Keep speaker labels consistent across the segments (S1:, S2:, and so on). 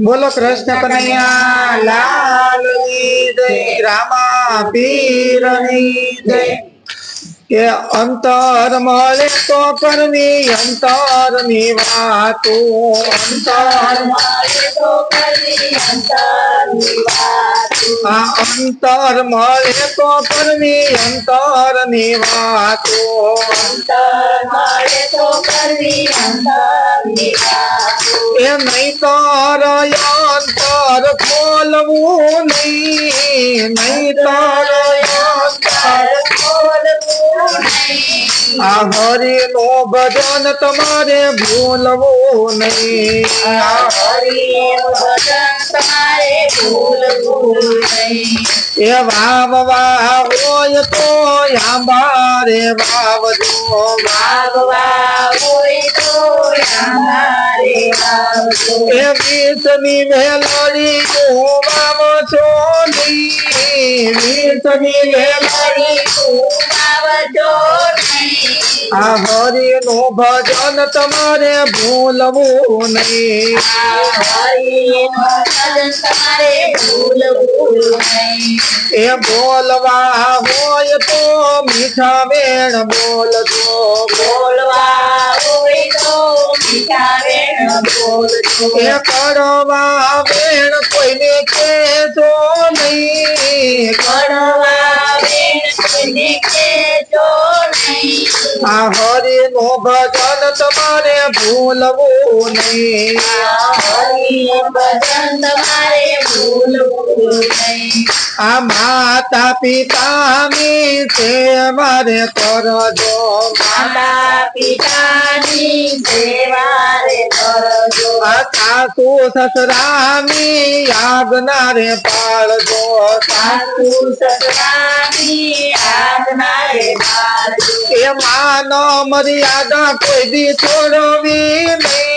S1: બોલો કૃષ્ણ કનૈયા લાલ કી જય રામા પીરની જય કે અંતર મળે તો કરવી અંતર ની વાતો અંતર
S2: મળે તો કરવી અંતરની વાતો.
S1: આ અંતર મળે તો કરવી
S2: અંતરની વાતો.
S1: એ નહીં તાર અંતર ખોલવું નહીં નહીં તાર અંતર
S2: ખોલવું નહીં.
S1: આ હરી નો ભજન તમારે ભૂલવું નહીં
S2: આ હરિનું ભજન તમારે ભૂલવું નહીં.
S1: એ વાવવા હોય તો આંબારે વાવજો
S2: વાવવા હોય તો અમારે વાવજો.
S1: એ વિષની વેલડી તું વાવો છો નહીં વિષની વેલડી
S2: વાવજો નહીં.
S1: આ
S2: આ હરિનું ભજન તમારે ભૂલવું નહીં.
S1: એ બોલવા હોય તો મીઠા વેણ બોલજો
S2: બોલવા હોય તો મીઠા વેણ બોલજો.
S1: એ કરવા વેણ કોઈને કહેજો નહીં
S2: કડવા हरि भजन तुम्हारे भूलो
S1: नहीं। भजन तुम्हारे नहीं। माता पिता
S2: में से हमारे कर दो
S1: माता पिता सासू ससुरा में आगना
S2: रे पाल दो सासू ससुरा
S1: એ માનો મર્યાદા કોઈ બી છોડવી નહીં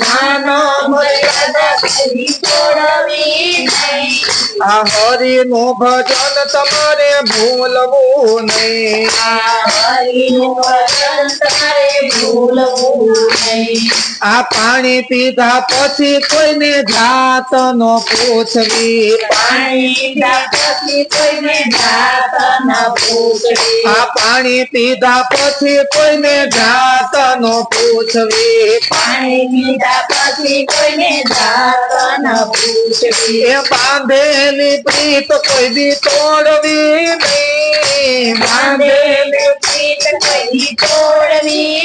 S1: માનો
S2: મર્યાદા કદી છોડવી નહીં.
S1: આ હરી નું ભજન તમારે ભૂલવું નહીં
S2: આ હરિનું ભજન તમારે ભૂલવું નહીં.
S1: આ પાણી પીધા પછી કોઈને જાત નો પૂછવી
S2: પાણી પીધા પછી કોઈને જાત ન પૂછવી.
S1: આ પાણી પીધા પછી કોઈને જાત નો પૂછવી
S2: પાણી પછી કોઈને જાત ન પૂછવી.
S1: એ બાંધેલી પ્રીત કોઈ દી તોડવી નહીં બાંધેલી
S2: પ્રીત પ્રીત કોઈની તોડવી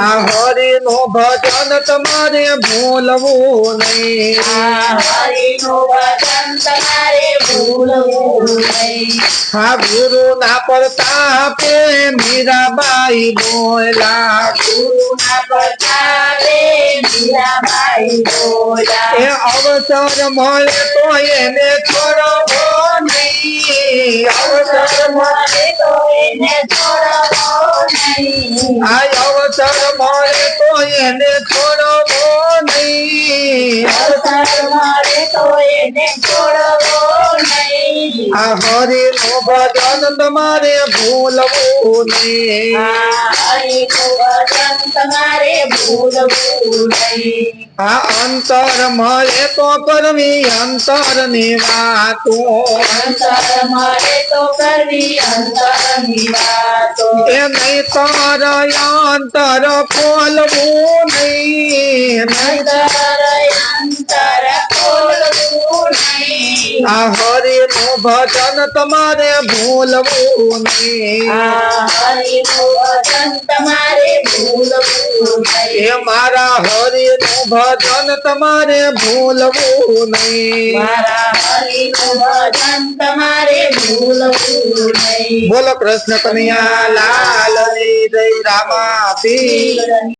S2: हरि
S1: नो भजन तुम्हारे भूलवो नहीं। हरि नो
S2: भजन तुम्हारे भूलवो नहीं। हाँ गुरु
S1: ना प्रताप मीरा बाई बोला। गुरु
S2: ना प्रताप मीरा बाई
S1: बोला। ये अवसर मरे तो ये ने छोड़ो नहीं।
S2: अवसर मरे तो ये ने छोड़ो
S1: આ અવસર મળે તો એને છોડવો નહીં.
S2: અવસર મળે તો એને છોડવો हरे
S1: नो भजन तुम्हारे भूल नहीं अंतर मरे तो
S2: करमी अंतर निवातो अंतर मरे तो
S1: करमी अंतर निवातो नहीं। तर अंतर
S2: खोलबो नहीं नहीं अंतर
S1: આ હરિ નું ભજન તમારે ભૂલવું નહીં.
S2: હે
S1: મારા હરિ નું ભજન તમારે ભૂલવું નહીં. બોલો કૃષ્ણ કનૈયા લાલ જય રામા પી